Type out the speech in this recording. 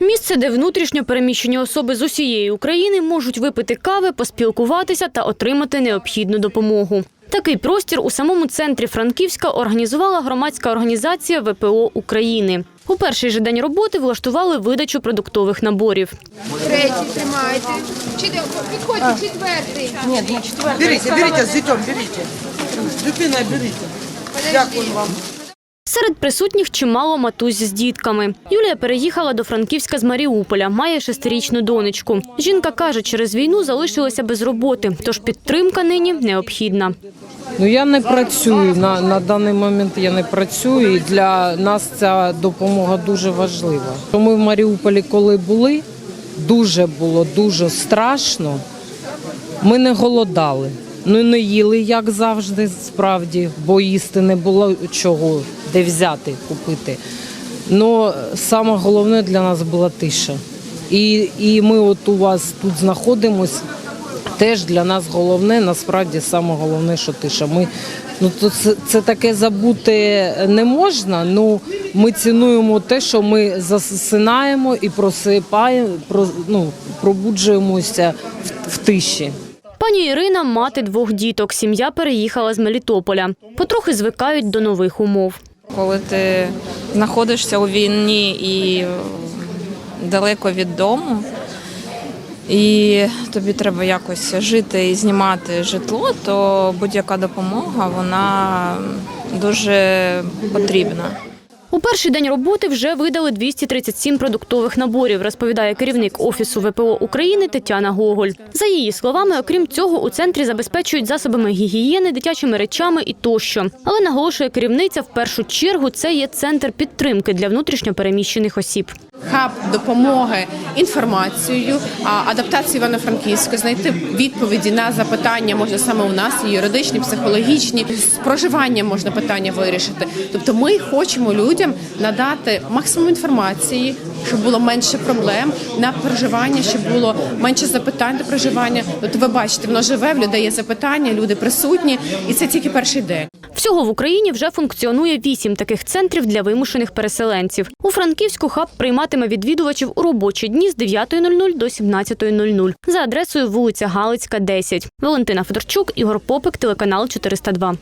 Місце, де внутрішньо переміщені особи з усієї України можуть випити кави, поспілкуватися та отримати необхідну допомогу. Такий простір у самому центрі Франківська організувала громадська організація ВПО України. У перший же день роботи влаштували видачу продуктових наборів. Третій тримайте. Чи підходьте, четвертий. Берите, берите з дітьом, берите. З дитиною берите. Дякую вам. Серед присутніх чимало матусь з дітками. Юлія переїхала до Франківська з Маріуполя, має шестирічну донечку. Жінка каже, через війну залишилася без роботи, тож підтримка нині необхідна. Ну я не працюю на, на даний момент. Я не працюю. І для нас ця допомога дуже важлива. Ми в Маріуполі, коли були, дуже було дуже страшно. Ми не голодали. Ну не їли, як завжди, справді, бо їсти не було чого, де взяти, купити. Ну саме головне для нас була тиша. І, і ми от у вас тут знаходимось. Теж для нас головне, насправді саме головне, що тиша. Ми ну то це, це таке забути не можна. Ну ми цінуємо те, що ми засинаємо і просипаємо, про, ну, пробуджуємося в, в тиші. Пані Ірина мати двох діток. Сім'я переїхала з Мелітополя. Потрохи звикають до нових умов. коли ти знаходишся у війні і далеко від дому, і тобі треба якось жити і знімати житло, то будь-яка допомога вона дуже потрібна. У перший день роботи вже видали 237 продуктових наборів, розповідає керівник Офісу ВПО України Тетяна Гоголь. За її словами, окрім цього, у центрі забезпечують засобами гігієни, дитячими речами і тощо. Але наголошує керівниця, в першу чергу це є центр підтримки для внутрішньопереміщених осіб. Хаб допомоги інформацією, адаптації Івано-Франківська, знайти відповіді на запитання можна саме у нас, юридичні, психологічні, з проживанням можна питання вирішити. Тобто, ми хочемо людям надати максимум інформації, щоб було менше проблем на проживання, щоб було менше запитань до проживання. От ви бачите, воно живе, в людей є запитання, люди присутні, і це тільки перший день. Всього в Україні вже функціонує вісім таких центрів для вимушених переселенців. У Франківську хаб прийматиме відвідувачів у робочі дні з 9.00 до 17.00 за адресою вулиця Галицька, 10. Валентина Федорчук, Ігор Попик, телеканал 402.